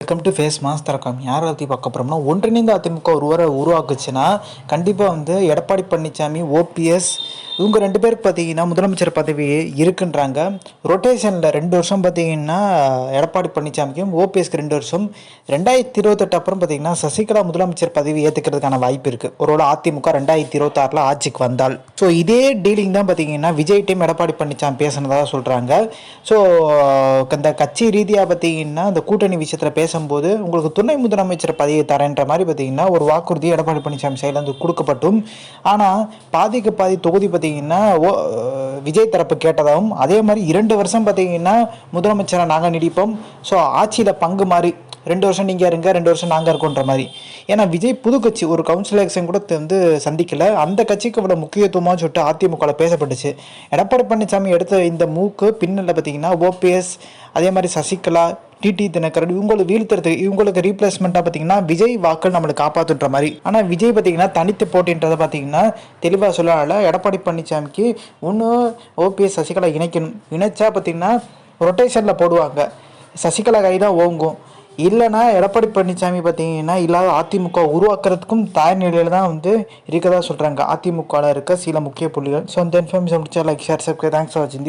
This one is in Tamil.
வெல்கம் டு ஃபேஸ் மாஸ் தரக்கம் யாரை பற்றி பார்க்க போகிறோம்னா ஒன்றிணைந்த அதிமுக ஒருவரை உருவாக்குச்சுன்னா கண்டிப்பாக வந்து எடப்பாடி பழனிசாமி ஓபிஎஸ் இவங்க ரெண்டு பேருக்கு பார்த்தீங்கன்னா முதலமைச்சர் பதவி இருக்குன்றாங்க. ரொட்டேஷனில் ரெண்டு வருஷம் பார்த்தீங்கன்னா எடப்பாடி பழனிசாமிக்கும் ஓபிஎஸ்க்கு ரெண்டு வருஷம். ரெண்டாயிரத்தி இருபத்தெட்டு அப்புறம் பார்த்தீங்கன்னா சசிகலா முதலமைச்சர் பதவி ஏற்றுக்கிறதுக்கான வாய்ப்பு இருக்குது ஒருவேளை அதிமுக ரெண்டாயிரத்தி இருபத்தாறில் ஆட்சிக்கு வந்தால். ஸோ இதே டீலிங் தான் பார்த்தீங்கன்னா விஜய் டைம் எடப்பாடி பழனிசாமி பேசுனதாக சொல்கிறாங்க ஸோ இந்த கட்சி ரீதியாக பார்த்தீங்கன்னா இந்த கூட்டணி விஷயத்தில் பேசும்போது உங்களுக்கு துணை முதலமைச்சர் பதவி தரேன்ற மாதிரி பார்த்தீங்கன்னா ஒரு வாக்குறுதி எடப்பாடி பழனிசாமி சைட்லேருந்து கொடுக்கப்பட்டும். ஆனால் பாதிக்கு பாதி தொகுதி பார்த்தீங்கன்னா ஓ விஜய் தரப்பு கேட்டதாகவும் அதே மாதிரி இரண்டு வருஷம் பார்த்தீங்கன்னா முதலமைச்சரை நாங்கள் நீடிப்போம். ஸோ ஆட்சியில் பங்கு மாறி ரெண்டு வருஷம் நீங்கள் இருங்க ரெண்டு வருஷம் நாங்கள் இருக்கோன்ற மாதிரி. ஏன்னா விஜய் புது கட்சி ஒரு கவுன்சில் எலெக்ஷன் கூட வந்து சந்திக்கல. அந்த கட்சிக்கு இவ்வளோ முக்கியத்துவமாக சொல்லிட்டு அதிமுகவில் பேசப்பட்டுச்சு. எடப்பாடி பழனிசாமி எடுத்த இந்த மூக்கு பின்னணியில் பார்த்தீங்கன்னா ஓபிஎஸ் அதே மாதிரி சசிகலா டிடி தினகரன் இவங்களை வீழ்த்துறதுக்கு இவங்களுக்கு ரீப்ளேஸ்மெண்ட்டாக பார்த்தீங்கன்னா விஜய் வாக்கள் நம்மளுக்கு காப்பாற்றுன்ற மாதிரி. ஆனால் விஜய் பார்த்தீங்கன்னா தனித்து போட்டின்றதை பார்த்தீங்கன்னா தெளிவாக சொல்லல எடப்பாடி பழனிசாமிக்கு ஒன்று ஓபிஎஸ் சசிகலா இணைக்கணும். இணைச்சா பார்த்தீங்கன்னா ரொட்டேஷனில் போடுவாங்க. சசிகலா கை தான் ஓங்கும். இல்லைனா எடப்பாடி பழனிசாமி பார்த்தீங்கன்னா இல்லாத அதிமுக உருவாக்குறதுக்கும் தயார் நிலையில் தான் வந்து இருக்கதா சொல்கிறாங்க அதிமுகவில் இருக்க சில முக்கிய புள்ளிகள். ஸோ இந்த இன்ஃபர்மேஷன் முடிச்சா like share subscribe thanks for வாட்சிங்